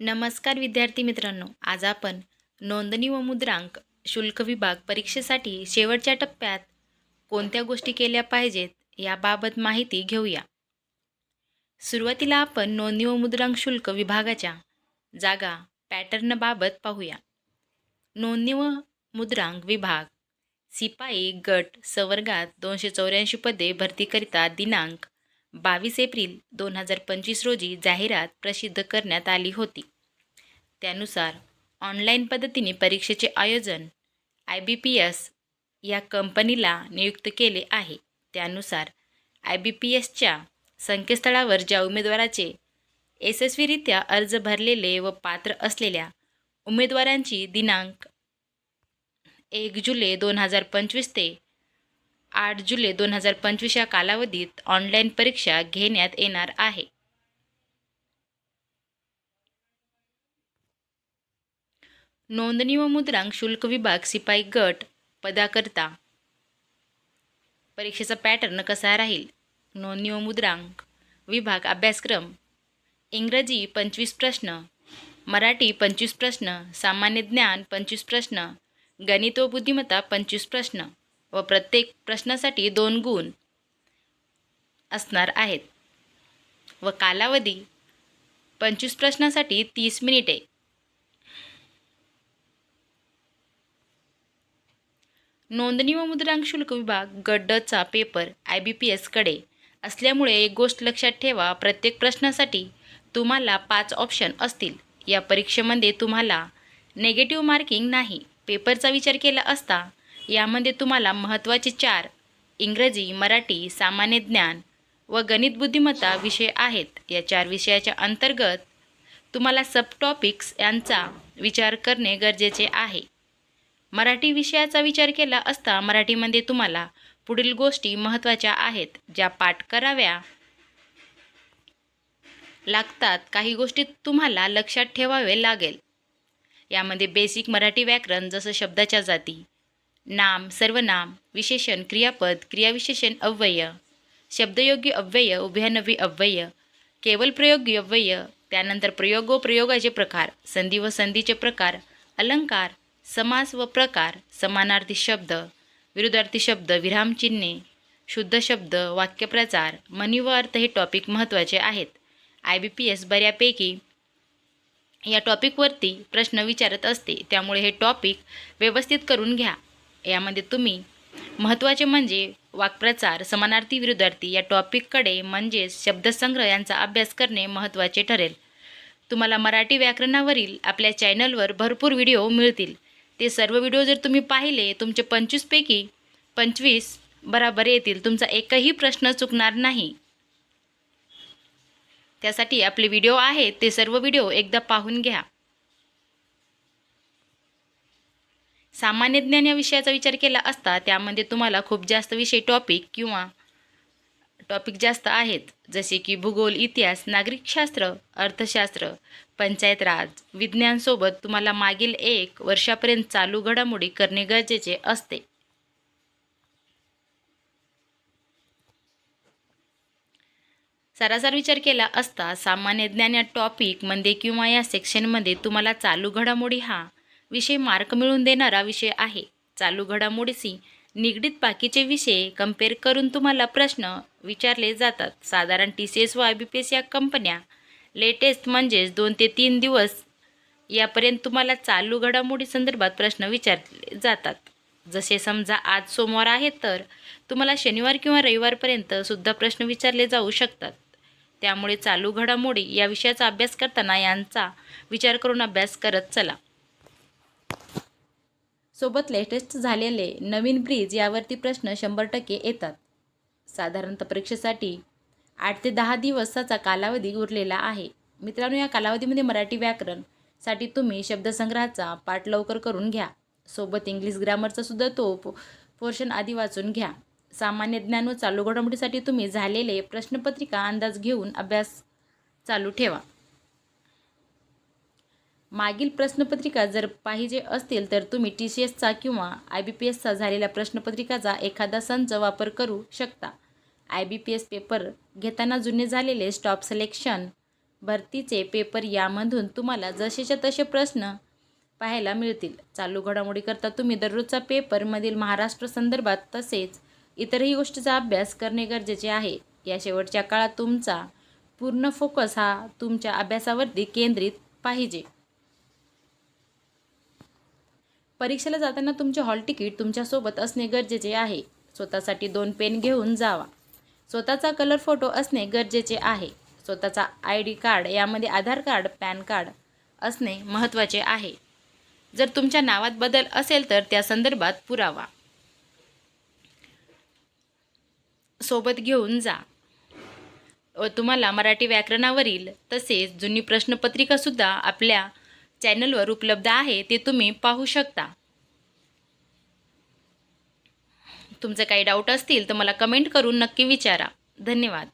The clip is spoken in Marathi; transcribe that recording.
नमस्कार विद्यार्थी मित्रांनो आज आपण नोंदणी व मुद्रांक शुल्क विभाग परीक्षेसाठी शेवटच्या टप्प्यात कोणत्या गोष्टी केल्या पाहिजेत याबाबत माहिती घेऊया. सुरुवातीला आपण नोंदणी व मुद्रांक शुल्क विभागाच्या जागा पॅटर्नबाबत पाहूया. नोंदणी व मुद्रांक विभाग सिपाई गट सवर्गात दोनशे चौऱ्याऐंशी पदे भरतीकरिता दिनांक बावीस एप्रिल दोन हजार पंचवीस रोजी जाहिरात प्रसिद्ध करण्यात आली होती. त्यानुसार ऑनलाईन पद्धतीने परीक्षेचे आयोजन आय बी पी एस या कंपनीला नियुक्त केले आहे. त्यानुसार आय बी पी एसच्या संकेतस्थळावर ज्या उमेदवाराचे यशस्वीरित्या अर्ज भरलेले व पात्र असलेल्या उमेदवारांची दिनांक एक जुलै दोन हजार पंचवीस ते आठ जुलै दोन हजार पंचवीस या कालावधीत ऑनलाईन परीक्षा घेण्यात येणार आहे. नोंदणी व मुद्रांक शुल्क विभाग सिपाई गट पदाकरता. परीक्षेचा पॅटर्न कसा राहील? नोंदणी व मुद्रांक विभाग अभ्यासक्रम. इंग्रजी पंचवीस प्रश्न मराठी पंचवीस प्रश्न सामान्य ज्ञान पंचवीस प्रश्न गणित व बुद्धिमत्ता पंचवीस प्रश्न. व प्रत्येक प्रश्नासाठी दोन गुण असणार आहेत. व कालावधी पंचवीस प्रश्नासाठी तीस मिनिटे नोंदणी व मुद्रांक शुल्क विभाग गड्डचा पेपर आय बी पी एसकडे असल्यामुळे एक गोष्ट लक्षात ठेवा प्रत्येक प्रश्नासाठी तुम्हाला पाच ऑप्शन असतील. या परीक्षेमध्ये तुम्हाला नेगेटिव्ह मार्किंग नाही. पेपरचा विचार केला असता यामध्ये तुम्हाला महत्त्वाचे चार इंग्रजी मराठी सामान्य ज्ञान व गणित बुद्धिमत्ता विषय आहेत. या चार विषयाच्या अंतर्गत तुम्हाला सबटॉपिक्स यांचा विचार करणे गरजेचे आहे. मराठी विषयाचा विचार केला असता मराठीमध्ये तुम्हाला पुढील गोष्टी महत्त्वाच्या आहेत ज्या पाठ कराव्या लागतात. काही गोष्टी तुम्हाला लक्षात ठेवावे लागेल. यामध्ये बेसिक मराठी व्याकरण जसं शब्दाच्या जाती नाम सर्वनाम विशेषण क्रियापद क्रियाविशेषण अव्यय. शब्दयोगी अव्यय उभयानवी अव्यय. केवल प्रयोगी अव्यय त्यानंतर प्रयोग व प्रयोगाचे प्रकार संधी व संधीचे प्रकार अलंकार समास व प्रकार समानार्थी शब्द विरुद्धार्थी शब्द विरामचिन्हे शुद्ध शब्द वाक्यप्रचार मनी व अर्थ हे टॉपिक महत्त्वाचे आहेत. आय बी पी एस बऱ्यापैकी या टॉपिकवरती प्रश्न विचारत असते त्यामुळे हे टॉपिक व्यवस्थित करून घ्या. यामध्ये तुम्ही महत्त्वाचे म्हणजे वाक्प्रचार समानार्थी विरुद्धार्थी या टॉपिककडे म्हणजेच शब्दसंग्रह यांचा अभ्यास करणे महत्त्वाचे ठरेल. तुम्हाला मराठी व्याकरणावरील आपल्या चॅनलवर भरपूर व्हिडिओ मिळतील. ते सर्व व्हिडिओ जर तुम्ही पाहिले तुमचे पंचवीसपैकी पंचवीस बराबर येतील. तुमचा एकही प्रश्न चुकणार नाही. त्यासाठी आपले व्हिडिओ आहेत ते सर्व व्हिडिओ एकदा पाहून घ्या. सामान्य ज्ञान या विषयाचा विचार केला असता त्यामध्ये तुम्हाला खूप जास्त विषय टॉपिक किंवा टॉपिक जास्त आहेत. जसे की भूगोल इतिहास नागरिकशास्त्र अर्थशास्त्र पंचायत राज विज्ञानसोबत तुम्हाला मागील एक वर्षापर्यंत चालू घडामोडी करणे गरजेचे असते. सरासर विचार केला असता सामान्य ज्ञान या टॉपिकमध्ये किंवा या सेक्शनमध्ये तुम्हाला चालू घडामोडी हा विषय मार्क मिळवून देणारा विषय आहे. चालू घडामोडीशी निगडीत बाकीचे विषय कंपेअर करून तुम्हाला प्रश्न विचारले जातात. साधारण टी सी एस व आय बी पी एस या कंपन्या लेटेस्ट म्हणजेच दोन ते तीन दिवस यापर्यंत तुम्हाला चालू घडामोडी संदर्भात प्रश्न विचारले जातात. जसे समजा आज सोमवार आहे तर तुम्हाला शनिवार किंवा रविवारपर्यंत सुद्धा प्रश्न विचारले जाऊ शकतात. त्यामुळे चालू घडामोडी या विषयाचा अभ्यास करताना यांचा विचार करून अभ्यास करत चला. सोबत लेटेस्ट झालेले नवीन ब्रिज यावरती प्रश्न शंभर टक्के येतात. साधारणतः परीक्षेसाठी आठ ते दहा दिवसाचा कालावधी उरलेला आहे. मित्रांनो या कालावधीमध्ये मराठी व्याकरणसाठी तुम्ही शब्दसंग्रहाचा पाठ लवकर करून घ्या. सोबत इंग्लिश ग्रामरचा सुद्धा तो पोर्शन आधी वाचून घ्या. सामान्य ज्ञान व चालू घडामोडीसाठी तुम्ही झालेले प्रश्नपत्रिका अंदाज घेऊन अभ्यास चालू ठेवा. मागील प्रश्नपत्रिका जर पाहिजे असतील तर तुम्ही टी सी एसचा किंवा आय बी पी एसचा झालेल्या प्रश्नपत्रिकाचा एखादा संच वापर करू शकता. I B P S paper घेताना जुने झालेले स्टॉप सिलेक्शन भरतीचे पेपर यामधून तुम्हाला जसेच्या तसे प्रश्न पाहायला मिळतील. चालू घडामोडीकरता तुम्ही दररोजचा पेपरमधील महाराष्ट्र संदर्भात तसेच इतरही गोष्टीचा अभ्यास करणे गरजेचे आहे. या शेवटच्या काळात तुमचा पूर्ण फोकस हा तुमच्या अभ्यासावरती केंद्रित पाहिजे. परीक्षेला जाताना तुमचे हॉल तिकीट तुमच्यासोबत असणे गरजेचे आहे. स्वतःसाठी दोन पेन घेऊन जावा. स्वतःचा कलर फोटो असणे गरजेचे आहे. स्वतःचा आय डी कार्ड यामध्ये आधार कार्ड पॅन कार्ड असणे महत्त्वाचे आहे. जर तुमच्या नावात बदल असेल तर त्या संदर्भात पुरावा. सोबत घेऊन जा. व तुम्हाला मराठी व्याकरणावरील तसेच जुनी प्रश्नपत्रिकासुद्धा आपल्या चॅनलवर उपलब्ध आहे ते तुम्ही पाहू शकता. तुमचे काही डाऊट असतील तर मला कमेंट करून नक्की विचारा. धन्यवाद.